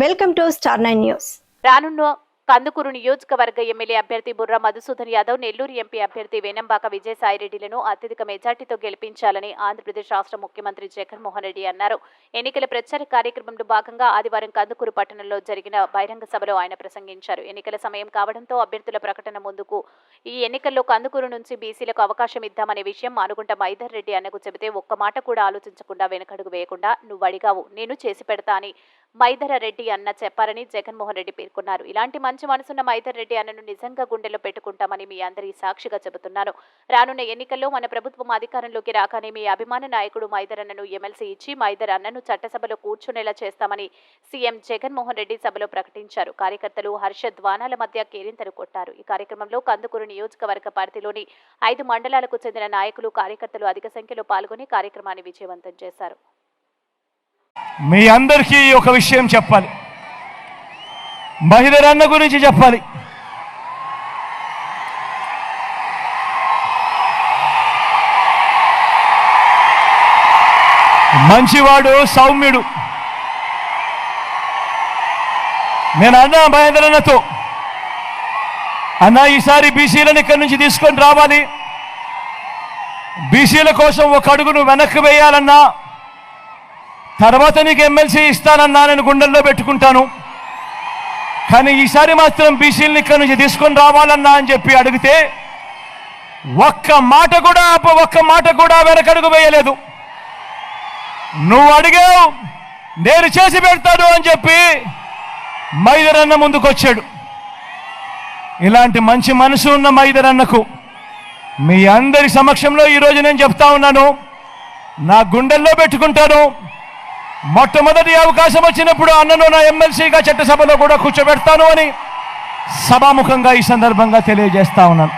Welcome to star nine news రానున్న కందుకూరు నియోజకవర్గ MLA అభ్యర్థి బుర్ర మధుసూదన్ యాదవ్ నెల్లూరు ఎంపీ అభ్యర్థి వేనంబాక విజయసాయిరెడ్డిలను అత్యధిక మెజార్టీతో గెలిపించాలని ఆంధ్రప్రదేశ్ రాష్ట్ర ముఖ్యమంత్రి జగన్మోహన్ రెడ్డి అన్నారు. ఎన్నికల ప్రచార కార్యక్రమంలో భాగంగా ఆదివారం కందుకూరు పట్టణంలో జరిగిన బహిరంగ సభలో ఆయన ప్రసంగించారు. ఎన్నికల సమయం కావడంతో అభ్యర్థుల ప్రకటన ముందుకు ఈ ఎన్నికల్లో కందుకూరు నుంచి బీసీలకు అవకాశం ఇద్దామనే విషయం మానుగుంట మైదర్ రెడ్డి అన్నకు చెబితే ఒక్క మాట కూడా ఆలోచించకుండా వెనకడుగు వేయకుండా నువ్వు అడిగావు నేను చేసి పెడతా అని మైదర రెడ్డి అన్న చెప్పారని జగన్మోహన్ రెడ్డి పేర్కొన్నారు. ఇలాంటి మంచి మనసున్న మైదర్ రెడ్డి అన్నను నిజంగా గుండెలో పెట్టుకుంటామని మీ అందరి సాక్షిగా చెబుతున్నాను రానున్న ఎన్నికల్లో మన ప్రభుత్వం అధికారంలోకి రాగానే మీ అభిమాన నాయకుడు మైదర్ అన్నను ఎమ్మెల్సీ ఇచ్చి మైదర్ అన్నను చట్టసభలో కూర్చునేలా చేస్తామని సీఎం జగన్మోహన్ రెడ్డి సభలో ప్రకటించారు. కార్యకర్తలు హర్షధ్వానాల మధ్య కేరింతలు కొట్టారు. ఈ కార్యక్రమంలో కందుకూరు నియోజకవర్గ పరిధిలోని ఐదు మండలాలకు చెందిన నాయకులు కార్యకర్తలు అధిక సంఖ్యలో పాల్గొని కార్యక్రమాన్ని విజయవంతం చేశారు. మీ అందరికీ ఒక విషయం చెప్పాలి. మహిళరన్న గురించి చెప్పాలి. మంచివాడు సౌమ్యుడు. నేను అన్నా మహేంద్రన్నతో. అన్నా ఈసారి బీసీలను ఇక్కడి నుంచి తీసుకొని రావాలి. బీసీల కోసం ఒక అడుగును వెనక్కి వేయాలన్నా తర్వాత నీకు ఎమ్మెల్సీ ఇస్తానన్నా నేను గుండెల్లో పెట్టుకుంటాను. కానీ ఈసారి మాత్రం బీసీలను ఇక్కడ నుంచి తీసుకొని రావాలన్నా అని చెప్పి అడిగితే ఒక్క మాట కూడా ఒక్క మాట కూడా వెనకడుగు వేయలేదు. నువ్వు అడిగావు నేను చేసి పెడతాను అని చెప్పి మైదరన్న ముందుకొచ్చాడు. ఇలాంటి మంచి మనసు ఉన్న మైదరన్నకు మీ అందరి సమక్షంలో ఈరోజు నేను చెప్తా ఉన్నాను. నా గుండెల్లో పెట్టుకుంటాను. మొట్టమొదటి అవకాశం వచ్చినప్పుడు అన్నను నా ఎమ్మెల్సీగా చట్టసభలో కూడా కూర్చోబెడతాను అని సభాముఖంగా ఈ సందర్భంగా తెలియజేస్తా ఉన్నాను.